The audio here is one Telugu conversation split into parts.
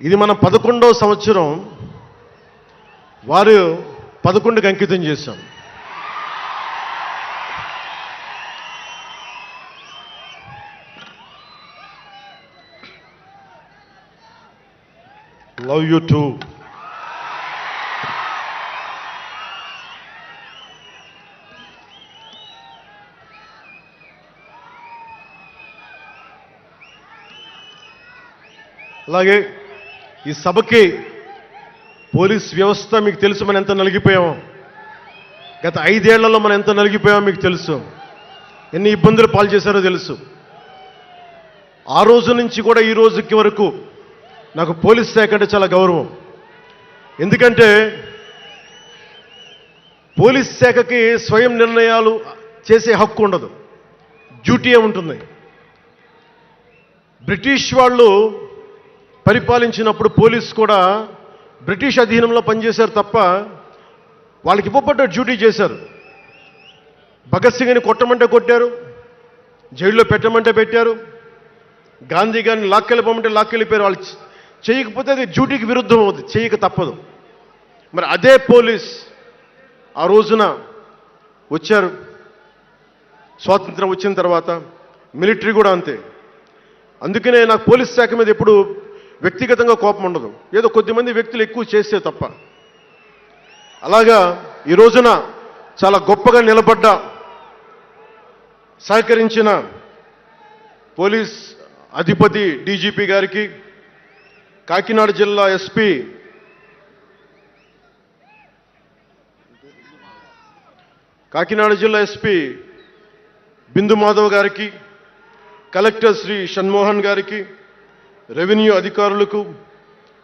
ఇది మన పదకొండవ సంవత్సరం. వారు పదకొండుకి అంకితం చేశాం. లవ్ యూ టూ అలాగే ఈ సభకి పోలీస్ వ్యవస్థ మీకు తెలుసు మనం ఎంత నలిగిపోయామో. గత ఐదేళ్ళలో మనం ఎంత నలిగిపోయామో మీకు తెలుసు. ఎన్ని ఇబ్బందులు పాలు చేశారో తెలుసు. ఆ రోజు నుంచి కూడా ఈ రోజుకి వరకు నాకు పోలీస్ శాఖ అంటే చాలా గౌరవం. ఎందుకంటే పోలీస్ శాఖకి స్వయం నిర్ణయాలు చేసే హక్కు ఉండదు. డ్యూటీ ఉంటుంది బ్రిటిష్ వాళ్ళు పరిపాలించినప్పుడు పోలీస్ కూడా బ్రిటిష్ అధీనంలో పనిచేశారు తప్ప వాళ్ళకి ఇవ్వబడ్డ డ్యూటీ చేశారు. భగత్ సింగ్ని కొట్టమంటే కొట్టారు జైల్లో పెట్టమంటే పెట్టారు గాంధీ గారిని లాక్కెళ్ళిపోమంటే లాక్కెళ్ళిపోయారు. వాళ్ళు చేయకపోతే అది డ్యూటీకి విరుద్ధం అవుతుంది చేయక తప్పదు. మరి అదే పోలీస్ ఆ రోజున వచ్చారు. స్వాతంత్రం వచ్చిన తర్వాత మిలిటరీ కూడా అంతే. అందుకనే నాకు పోలీస్ శాఖ మీద ఎప్పుడు వ్యక్తిగతంగా కోపం ఉండదు. ఏదో కొద్దిమంది వ్యక్తులు ఎక్కువ చేస్తే తప్ప. అలాగా ఈ రోజున చాలా గొప్పగా నిలబడ్డ సహకరించిన పోలీస్ అధిపతి డీజీపీ గారికి కాకినాడ జిల్లా ఎస్పీ కాకినాడ జిల్లా ఎస్పీ బిందు మాధవ్ గారికి కలెక్టర్ శ్రీ షణ్మోహన్ గారికి రెవెన్యూ అధికారులకు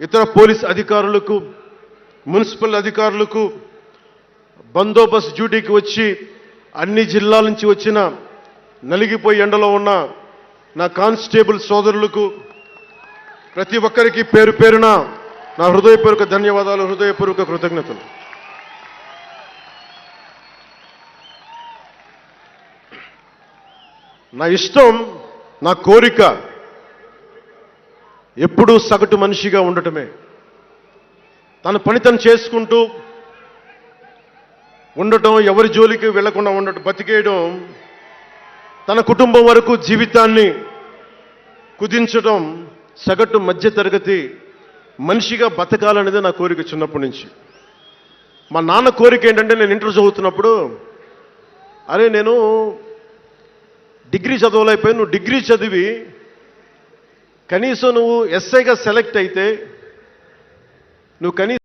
ఇతర పోలీస్ అధికారులకు మున్సిపల్ అధికారులకు బందోబస్తు డ్యూటీకి వచ్చి అన్ని జిల్లాల నుంచి వచ్చిన నలిగిపోయి ఎండలో ఉన్న నా కానిస్టేబుల్ సోదరులకు ప్రతి ఒక్కరికి పేరు పేరున నా హృదయపూర్వక ధన్యవాదాలు హృదయపూర్వక కృతజ్ఞతలు. నా ఇష్టం నా కోరిక ఎప్పుడూ సగటు మనిషిగా ఉండటమే. తన పని తను చేసుకుంటూ ఉండటం ఎవరి జోలికి వెళ్ళకుండా ఉండటం బతికేయడం తన కుటుంబం వరకు జీవితాన్ని కుదించడం సగటు మధ్యతరగతి మనిషిగా బతకాలనేది నా కోరిక చిన్నప్పటి నుంచి. మా నాన్న కోరిక ఏంటంటే నేను ఇంటర్ చదువుతున్నప్పుడు అరే నేను డిగ్రీ చదవలేకపోయి నువ్వు డిగ్రీ చదివి కనీసం నువ్వు ఎస్ఐగా సెలెక్ట్ అయితే నువ్వు కనీసం